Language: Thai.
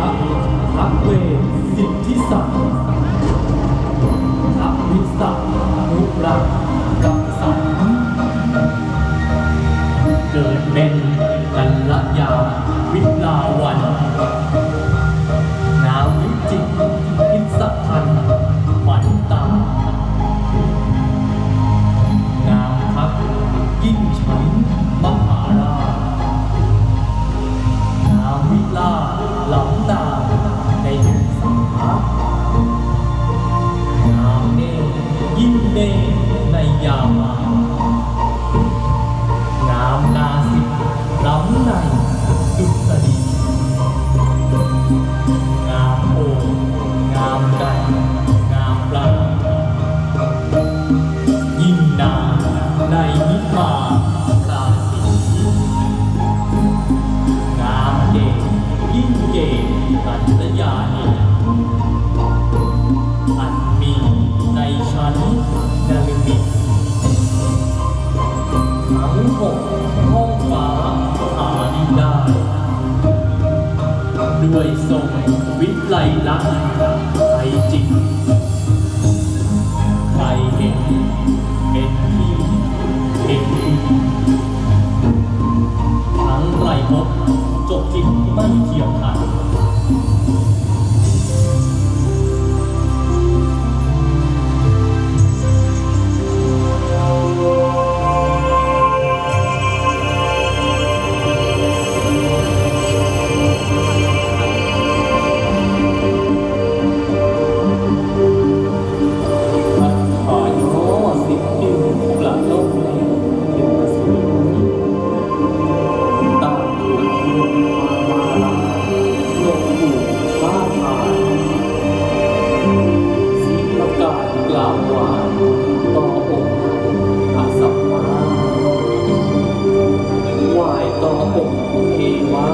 ระทักเวสิทธิศักดิ์ทักวิศักดิ์นุรักกับสังเกิดเป็น ด้วยทรงวิไลลักษณ์ ต่อพระองค์เทวา